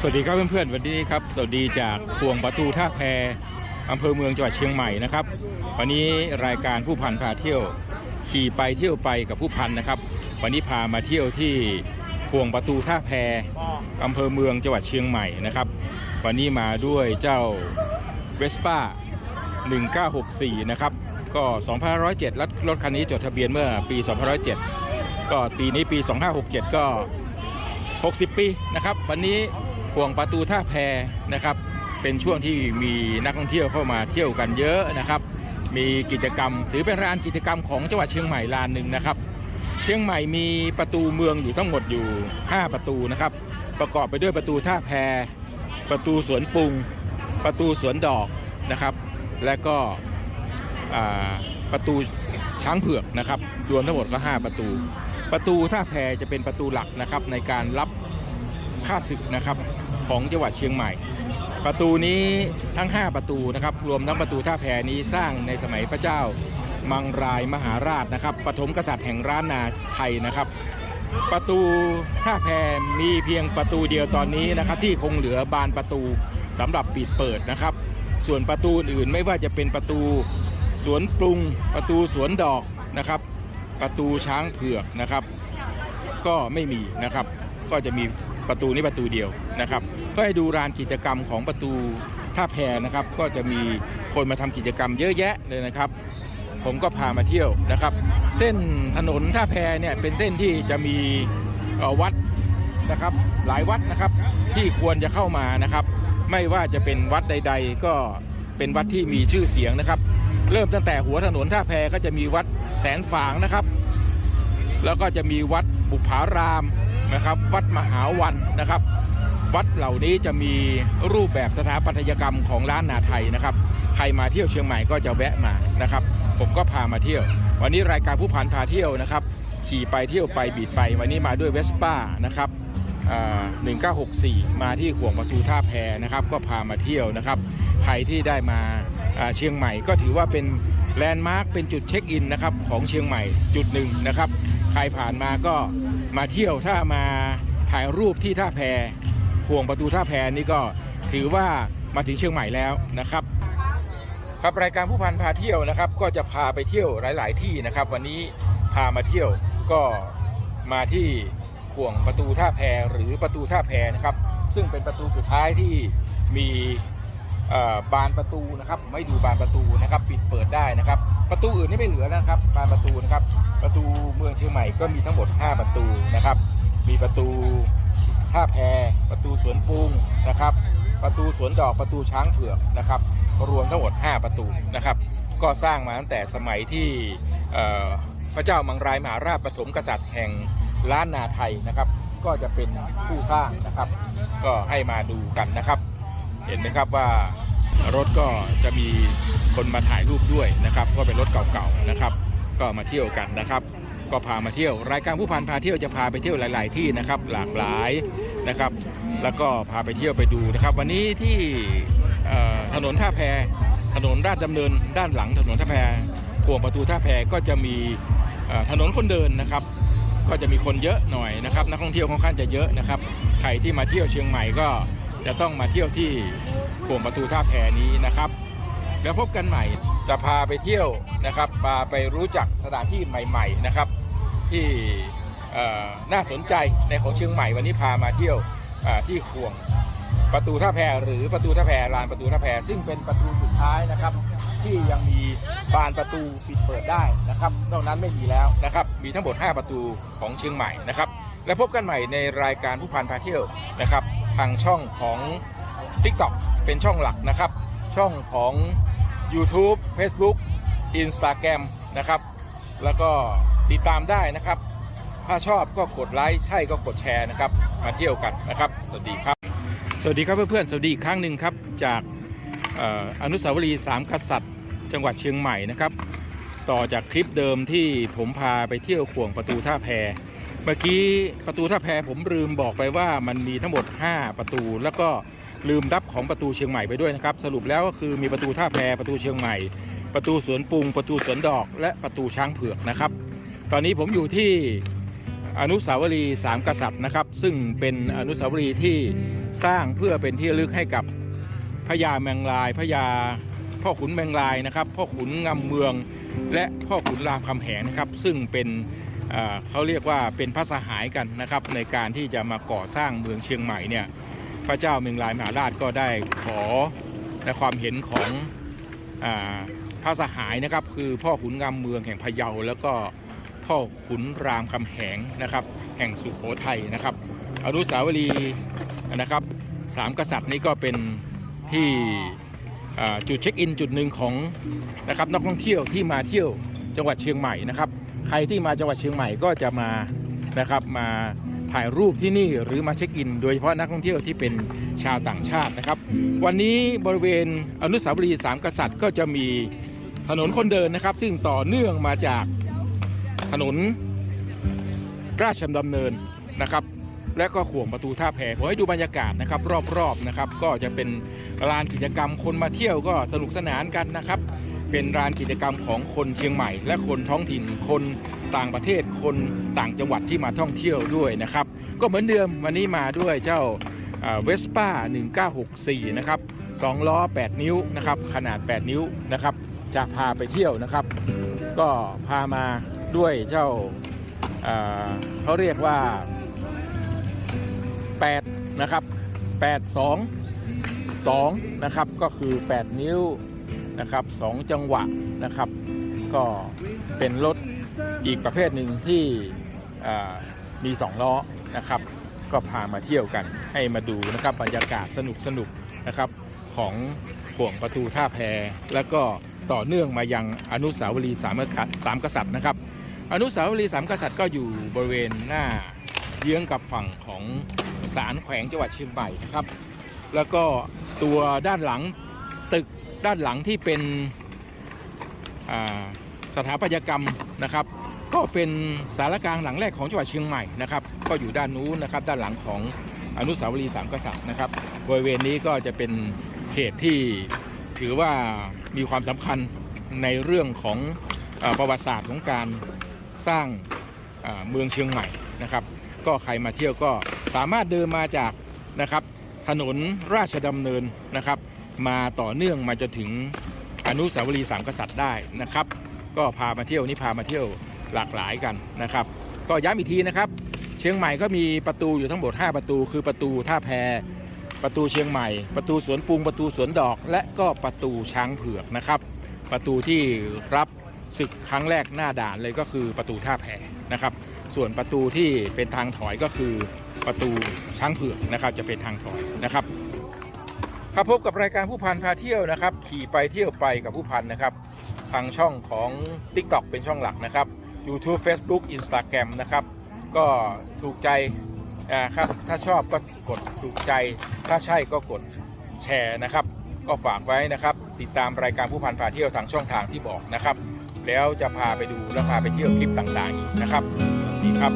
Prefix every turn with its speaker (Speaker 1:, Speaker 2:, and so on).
Speaker 1: สวัสดีครับเพื่อนๆวันนี้ครับ สวัสดีจากพวงประตูท่าแพอำเภอเมืองจังหวัดเชียงใหม่นะครับ วันนี้รายการผู้พันพาเที่ยว ขี่ไปเที่ยวไปกับผู้พันนะครับ วันนี้พามาเที่ยวที่พวงประตูท่าแพอำเภอเมืองจังหวัดเชียงใหม่นะครับ วันนี้มาด้วยเจ้าเวสป้า1964 นะครับ ก็2507รถรถคันนี้จดทะเบียนเมื่อปี2507 ก็ปีนี้ปี 2567 ก็ 60 ปีนะครับ วันนี้ ห่วงประตูท่าแพนะครับ เป็นช่วงที่มีนักท่องเที่ยวเข้ามาเที่ยวกันเยอะนะครับ มีกิจกรรมถือเป็นรานกิจกรรมของจังหวัดเชียงใหม่ลานหนึ่งนะครับ เชียงใหม่มีประตูเมืองอยู่ทั้งหมดอยู่ 5 ประตูนะครับ ประกอบไปด้วยประตูท่าแพ ประตูสวนปรุง ประตูสวนดอกนะครับ และก็ประตูช้างเผือกนะครับ รวมทั้งหมดก็ 5 ประตู ประตูท่าแพจะเป็นประตูหลักนะครับในการรับค่าศึกนะครับ ของจังหวัดเชียงใหม่ ประตูนี้ทั้ง 5 ประตูนะครับ รวมทั้งประตูท่าแพนี้สร้างในสมัยพระเจ้า มังรายมหาราชนะครับปฐมกษัตริย์แห่งร้านนาไทยนะครับ ประตูท่าแพมีเพียงประตูเดียวตอนนี้นะครับที่คงเหลือบานประตูสำหรับปิดเปิดนะครับ ส่วนประตูอื่นไม่ว่าจะเป็นประตูสวนปรุง ประตูสวนดอกนะครับ ประตูช้างเผือกนะครับ ก็ไม่มีนะครับ ก็จะมี ประตูนี้ประตูเดียวนะครับ ก็ให้ดูลานกิจกรรมของประตูท่าแพนะครับ ก็จะมีคนมาทำกิจกรรมเยอะแยะเลยนะครับ ผมก็พามาเที่ยวนะครับ เส้นถนนท่าแพเนี่ยเป็นเส้นที่จะมีวัดนะครับ หลายวัดนะครับที่ควรจะเข้ามานะครับ ไม่ว่าจะเป็นวัดใด ๆ ก็เป็นวัดที่มีชื่อเสียงนะครับ เริ่มตั้งแต่หัวถนนท่าแพก็จะมีวัดแสนฝางนะครับ แล้วก็จะมีวัดบุพาราม นะครับ วัดมหาวันนะครับ วัดเหล่านี้จะมีรูปแบบสถาปัตยกรรมของล้านนาไทยนะครับ ใครมาเที่ยวเชียงใหม่ก็จะแวะมานะครับ ผมก็พามาเที่ยว วันนี้รายการผู้พันพาเที่ยวนะครับ ขี่ไปเที่ยวไปบีดไป วันนี้มาด้วยเวสป้านะครับอ่า1964 มาที่ขวงประตูท่าแพนะครับ ก็พามาเที่ยวนะครับ ใครที่ได้มาอ่าเชียงใหม่ก็ถือว่าเป็นแลนด์มาร์คเป็นจุดเช็คอินนะครับของเชียงใหม่จุดหนึ่งนะครับ ใครผ่านมาก็ มาเที่ยวถ้ามาถ่ายรูปที่ท่าแพห่วงประตูท่าแพนี่ก็ถือว่ามาถึงเชียงใหม่แล้วนะครับ ครับรายการผู้พันพาเที่ยวนะครับ ก็จะพาไปเที่ยวหลาย ๆ ที่นะครับ วันนี้พามาเที่ยวก็มาที่ห่วงประตูท่าแพหรือประตูท่าแพนะครับ ซึ่งเป็นประตูสุดท้ายที่มี บานประตูนะครับผมให้ดูบานประตูนะครับ ปิดเปิดได้นะครับ ประตูอื่นนี่ไม่เหลือนะครับ บานประตูนะครับ ประตูเมืองเชียงใหม่ก็มีทั้งหมด 5 ประตูนะครับ มีประตูท่าแพประตูสวนปรุงนะครับ ประตูสวนดอกประตูช้างเผือกนะครับ รวมทั้งหมด 5 ประตูนะครับ ก็สร้างมาตั้งแต่สมัยที่พระเจ้ามังรายมหาราชปฐมกษัตริย์แห่งล้านนาไทยนะครับ ก็จะเป็นผู้สร้างนะครับ ก็ให้มาดูกันนะครับ เห็นไหมครับว่ารถก็จะมีคนมาถ่ายรูปด้วยนะครับ ก็เป็นรถเก่าๆนะครับ ก็มาเที่ยวกันนะครับ ก็พามาเที่ยว รายการผู้พันพาเที่ยวจะพาไปเที่ยวหลาย ๆ ที่นะครับ หลากหลายนะครับ แล้วก็พาไปเที่ยวไปดูนะครับ วันนี้ที่ถนนท่าแพถนนราชดำเนินด้านหลังถนนท่าแพขวงประตูท่าแพก็จะมีถนนคนเดินนะครับ ก็จะมีคนเยอะหน่อยนะครับ นักท่องเที่ยวค่อนข้างจะเยอะนะครับ ใครที่มาเที่ยวเชียงใหม่ก็ จะต้องมาเที่ยวที่ขวงประตูท่าแพนี้นะครับ แล้วพบกันใหม่จะพาไปเที่ยวนะครับพาไปรู้จักสถานที่ใหม่ๆนะครับ ที่น่าสนใจในของเชียงใหม่วันนี้พามาเที่ยวที่ขวงประตูท่าแพหรือประตูท่าแพลานประตูท่าแพซึ่งเป็นประตูสุดท้ายนะครับ ที่ยังมีบานประตูปิดเปิดได้นะครับนอกนั้นไม่มีแล้วนะครับ มีทั้งหมด 5 ประตูของเชียงใหม่นะครับ และพบกันใหม่ในรายการผู้พันพาเที่ยวนะครับ ทางช่องของ TikTok เป็นช่องหลักนะครับ ช่องของ YouTube Facebook Instagram นะครับ แล้วก็ติดตามได้นะครับ ถ้าชอบก็กดไลค์ใช่ก็กดแชร์นะครับ มาเที่ยวกันนะครับ สวัสดีครับ สวัสดีครับเพื่อนๆสวัสดีอีกครั้งหนึ่งครับ จากอ่ออนุสาวรีย์สามกษัตริย์ จังหวัดเชียงใหม่นะครับ ต่อจากคลิปเดิมที่ผมพาไปเที่ยวข่วงประตูท่าแพ เมื่อกี้ประตูท่าแพผมลืมบอกไปว่ามันมีทั้งหมด 5 ประตู แล้วก็ลืมรับของประตูเชียงใหม่ไปด้วยนะครับ สรุปแล้วก็คือมีประตูท่าแพประตูเชียงใหม่ ประตูสวนปรุง ประตูสวนดอก และประตูช้างเผือกนะครับ ตอนนี้ผมอยู่ที่อนุสาวรีย์สามกษัตริย์นะครับ ซึ่งเป็นอนุสาวรีย์ที่สร้างเพื่อเป็นที่ระลึกให้กับพญาแมงลายพญาพ่อขุนแมงลายนะครับ พ่อขุนงำเมือง และพ่อขุนรามคำแหงนะครับ ซึ่งเป็น เขาเรียกว่าเป็นพระสหายกันนะครับในการที่จะมาก่อสร้างเมืองเชียงใหม่เนี่ยพระเจ้าเมืองลายมหาราชก็ได้ขอในความเห็นของอพระสหายนะครับคือพ่อขุนงำเมืองแห่งพะเยา แล้วก็พ่อขุนรามคำแหงนะครับแห่งสุโขทัยนะครับอนุสาวรีย์นะครับสามกษัตริย์นี้ก็เป็นที่จุดเช็คอินจุดหนึ่งของนะครับนักท่องเที่ยวที่มาเที่ยวจังหวัดเชียงใหม่นะครับ ใครที่มาจังหวัดเชียงใหม่ก็จะมานะครับมาถ่ายรูปที่นี่หรือมาเช็คอิน โดยเฉพาะนักท่องเที่ยวที่เป็นชาวต่างชาตินะครับ วันนี้บริเวณอนุสาวรีย์สามกษัตริย์ ก็จะมีถนนคนเดินนะครับ ซึ่งต่อเนื่องมาจากถนนราชดำเนินนะครับ และก็ข่วงประตูท่าแพผมให้ดูบรรยากาศนะครับ รอบๆนะครับ ก็จะเป็นลานกิจกรรมคนมาเที่ยวก็สนุกสนานกันนะครับ เป็นลานกิจกรรมของคนเชียงใหม่ และคนท้องถิ่นคนต่างประเทศคนต่างจังหวัดที่มาท่องเที่ยวด้วยนะครับ ก็เหมือนเดิมวันนี้มาด้วยเจ้าเวสป้า1964 นะครับ2ล้อ 8 นิ้วนะครับขนาด 8 นิ้วนะครับ จะพาไปเที่ยวนะครับ ก็พามาด้วยเจ้าเเขาเรียกว่า 8 นะครับ 8 2 2 นะครับก็คือ 8 นิ้ว นะครับ2จังหวะนะครับ ก็เป็นรถอีกประเภทหนึ่งที่อ่ามี2ล้อนะครับ ก็พามาเที่ยวกันให้มาดูนะครับบรรยากาศสนุกสนุกนะครับของห่วงประตูท่าแพแล้วก็ต่อเนื่องมายังอนุสาวรีย์สามกษัตริย์สามกษัตริย์นะครับ อนุสาวรีย์สามกษัตริย์ก็อยู่บริเวณหน้าเยื้องกับฝั่งของศาลแขวงจังหวัดเชียงใหม่นะครับ แล้วก็ตัวด้านหลังตึก ด้านหลังที่เป็นสถาปัตยกรรมนะครับ ก็เป็นสารกลางหลังแรกของจังหวัดเชียงใหม่นะครับ ก็อยู่ด้านนู้นนะครับ ด้านหลังของอนุสาวรีย์สามกษัตริย์นะครับบริเวณนี้ก็จะเป็นเขตที่ถือว่ามีความสำคัญในเรื่องของอประวัติศาสตร์ของการสร้างเมืองเชียงใหม่นะครับ ก็ใครมาเที่ยวก็สามารถเดินมาจากนะครับถนนราชดำเนินนะครับ มาต่อเนื่องมาจนถึงอนุสาวรีย์สามกษัตริย์ได้นะครับ ก็พามาเที่ยวนี่พามาเที่ยวหลากหลายกันนะครับ ก็ย้ำอีกทีนะครับ เชียงใหม่ก็มีประตูอยู่ทั้งหมด 5 ประตู คือประตูท่าแพประตูเชียงใหม่ ประตูสวนปรุงประตูสวนดอก และก็ประตูช้างเผือกนะครับ ประตูที่รับศึกครั้งแรกหน้าด่านเลยก็คือประตูท่าแพนะครับ ส่วนประตูที่เป็นทางถอยก็คือประตูช้างเผือกนะครับจะเป็นทางถอยนะครับ ครับพบกับรายการผู้พันพาเที่ยวนะครับ ขี่ไปเที่ยวไปกับผู้พันนะครับ ทางช่องของ TikTok เป็นช่องหลักนะครับ YouTube Facebook Instagram นะครับ ก็ถูกใจอ่าครับถ้าชอบก็กดถูกใจ ถ้าใช่ก็กดแชร์นะครับ ก็ฝากไว้นะครับ ติดตามรายการผู้พันพาเที่ยวทางช่องทางที่บอกนะครับ แล้วจะพาไปดูและพาไปเที่ยวคลิปต่างๆอีกนะครับดีครับ